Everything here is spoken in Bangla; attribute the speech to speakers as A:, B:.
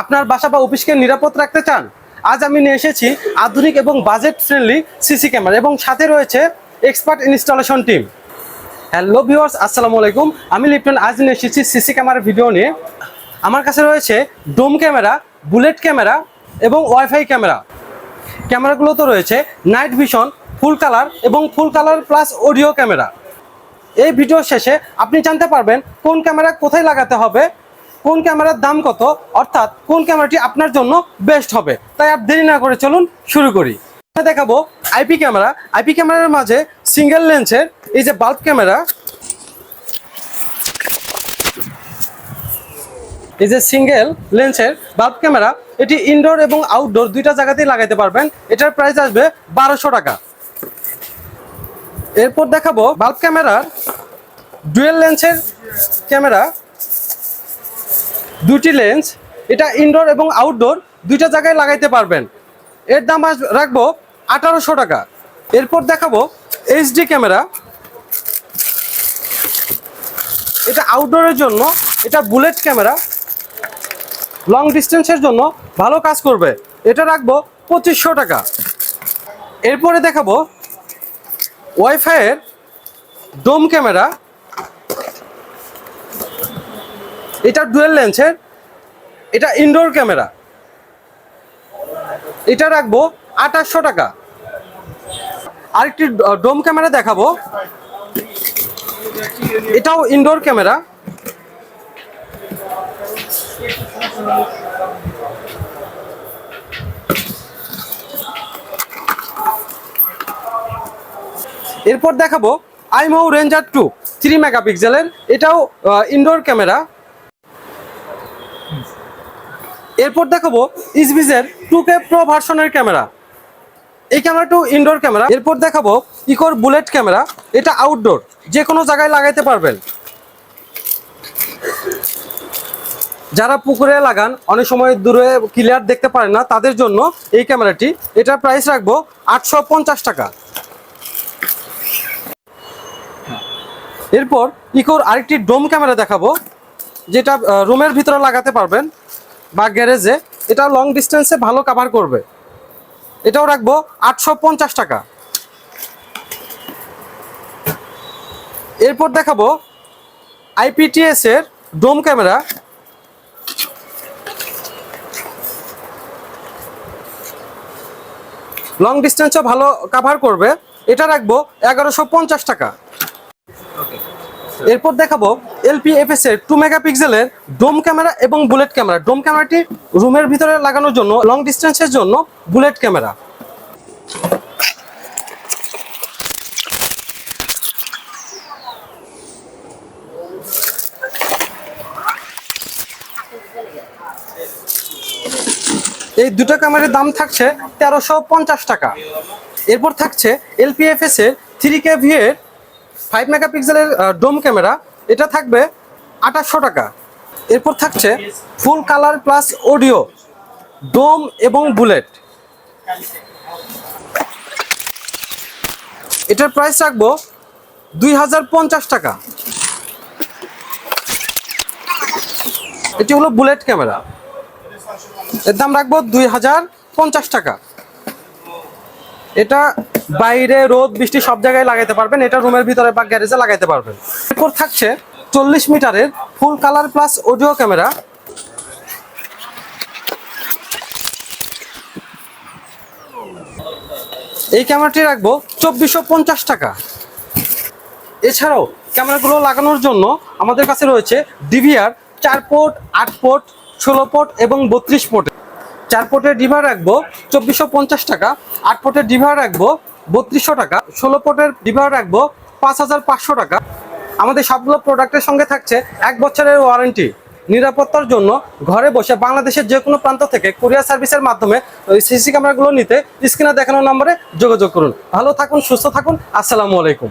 A: আপনার বাসা বা অফিসকে নিরাপদ রাখতে চান? আজ আমি নিয়ে এসেছি আধুনিক এবং বাজেট ফ্রেন্ডলি সিসি ক্যামেরা এবং সাথে রয়েছে expert installation team hello viewers আসসালামু আলাইকুম। আমি লিপ্টন, আজ নিয়ে এসেছি সিসি ক্যামেরার ভিডিও নিয়ে। আমার কাছে রয়েছে ডোম ক্যামেরা বুলেট ক্যামেরা এবং ওয়াইফাই ক্যামেরা ক্যামেরাগুলো তো রয়েছে নাইট ভিশন ফুল কালার এবং full colour plus audio camera এই ভিডিও শেষে আপনি জানতে পারবেন কোন ক্যামেরা কোথায় লাগাতে হবে কোন ক্যামেরার দাম কত? অর্থাৎ কোন ক্যামেরাটি আপনার জন্য বেস্ট হবে? তাই আর দেরি না করে চলুন শুরু করি। দেখাবো আইপি ক্যামেরা। আইপি ক্যামেরার মাঝে সিঙ্গেল লেন্সের এই যে বাল্ব ক্যামেরা, এই যে সিঙ্গেল লেন্সের বাল্ব ক্যামেরা, এটি ইনডোর এবং আউটডোর দুইটা জায়গাতেই লাগাইতে পারবেন। এটার প্রাইস আসবে বারোশো টাকা। এরপর দেখাবো বাল্ব ক্যামেরার ডুয়েল লেন্সের ক্যামেরা। দুটি লেন্স, এটা ইনডোর এবং আউটডোর দুইটা জায়গায় লাগাইতে পারবেন। এর দাম রাখব আঠারোশো টাকা। এরপর দেখাবো এইচডি ক্যামেরা এটা আউটডোরের জন্য, এটা বুলেট ক্যামেরা লং ডিস্টেন্সের জন্য ভালো কাজ করবে। এটা রাখব পঁচিশশো টাকা। এরপরে দেখাবো ওয়াইফাইয়ের ডোম ক্যামেরা এটা ডুয়েল লেন্সের এটা ইনডোর ক্যামেরা এটা রাখব আঠাশশো টাকা। আরেকটি ডোম ক্যামেরা দেখাবো। এটাও ইনডোর ক্যামেরা। এরপর দেখাবো আইমো রেঞ্জার টু থ্রি মেগাপিক্সেলের এটাও ইনডোর ক্যামেরা। এরপর দেখাবো ইসবিজের টু কে প্রো ভার্সনের ক্যামেরা। এই ক্যামেরাটাও ইনডোর ক্যামেরা। এরপর দেখাবো ইকোর বুলেট ক্যামেরা। এটা আউটডোর যে কোনো জায়গায় লাগাইতে পারবেন। যারা পুকুরে লাগান, অনেক সময় দূরে ক্লিয়ার দেখতে পারেন না, তাদের জন্য এই ক্যামেরাটি। এটার প্রাইস রাখব আটশো পঞ্চাশ টাকা। এরপর ইকোর আরেকটি ডোম ক্যামেরা দেখাবো, যেটা রুমের ভিতরে লাগাতে পারবেন। বা গ্যারেজে এটা লং ডিস্টেন্সে ভালো কাভার করবে। এটাও রাখব আটশো পঞ্চাশ টাকা। এরপর দেখাবো আইপিটিএস এর ডোম ক্যামেরা লং ডিস্টেন্সও ভালো কাভার করবে। এটা রাখব এগারোশো পঞ্চাশ টাকা। এরপর দেখাবো এলপিএফএস এর টু মেগাপিক্সেলের ডোম ক্যামেরা এবং বুলেট ক্যামেরা ডোম ক্যামেরাটি রুমের ভিতরে লাগানোর জন্য লং ডিস্টেন্সের জন্য বুলেট ক্যামেরা এই দুটো ক্যামেরার দাম থাকছে তেরোশো পঞ্চাশ টাকা। এরপর থাকছে এলপিএফএস এর থ্রি কে ভি এর ফাইভ মেগাপিক্সেলের ডোম ক্যামেরা এটা থাকবে আঠাশশো টাকা। এরপর থাকছে full colour plus audio, dome এবং বুলেট। এটার প্রাইস রাখব দুই হাজার পঞ্চাশ টাকা। এটি হলো বুলেট ক্যামেরা। এর দাম রাখব দুই হাজার পঞ্চাশ টাকা। এটা বাইরে রোদ, বৃষ্টি সব জায়গায় লাগাইতে পারবেন। এটা রুমের ভিতরে বা গ্যারেজে লাগাইতে পারবেন। এরপর থাকছে চল্লিশ মিটারের full colour plus audio camera এই ক্যামেরাটি রাখব চব্বিশশো পঞ্চাশ টাকা। এছাড়াও ক্যামেরাগুলো লাগানোর জন্য আমাদের কাছে রয়েছে ডিভিআর চার পোর্ট আট পোর্ট ষোলো পোর্ট এবং বত্রিশ পোর্ট চার পোর্টের ডিভার রাখব, চব্বিশশো পঞ্চাশ টাকা। আট পোর্টের ডিভার রাখব, বত্রিশশো টাকা। ষোলো পোর্টের ডিভার রাখব, পাঁচ হাজার পাঁচশো টাকা। আমাদের সবগুলো প্রোডাক্টের সঙ্গে থাকছে এক বছরের ওয়ারেন্টি। নিরাপত্তার জন্য ঘরে বসে বাংলাদেশের যে কোনো প্রান্ত থেকে কুরিয়ার সার্ভিসের মাধ্যমে সিসি ক্যামেরাগুলো নিতে স্ক্রিনে দেখানো নম্বরে যোগাযোগ করুন। ভালো থাকুন, সুস্থ থাকুন। আসসালামু আলাইকুম।